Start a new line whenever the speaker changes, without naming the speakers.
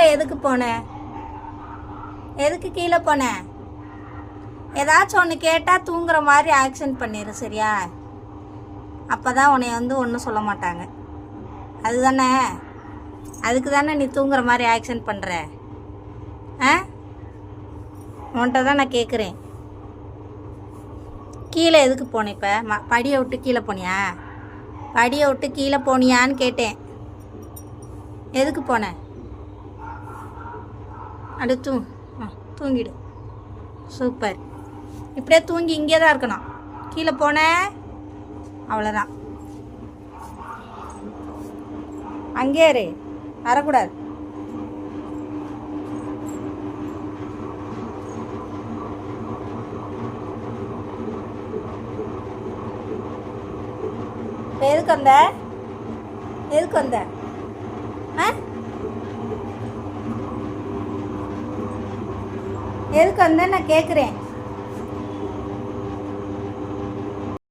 கீழே எதுக்கு போன? எதுக்கு கீழே போன? ஏதாச்சும் ஒன்று கேட்டால் தூங்குற மாதிரி ஆக்ஷன் பண்ணிடு சரியா? அப்போ தான் உன்னை வந்து ஒன்றும் சொல்ல மாட்டாங்க. அதுதானே? அதுக்கு தானே நீ தூங்குற மாதிரி ஆக்ஷன் பண்ணுற ஆ? உன்கிட்ட தான் நான் கேட்குறேன் கீழே எதுக்கு போனேன் இப்போ? ம படியை விட்டு கீழே போனியா? படியை விட்டு கீழே போனியான்னு கேட்டேன். எதுக்கு போனேன் அடு தூ ஆ, தூங்கிடு. சூப்பர் இப்படியே தூங்கி இங்கே தான் இருக்கணும். கீழே போன அவ்வளோதான் அங்கே இரு. வரக்கூடாது. எதுக்கு வந்த? எதுக்கு வந்த? ஆ? எதுக்கு வந்து நான் கேட்குறேன்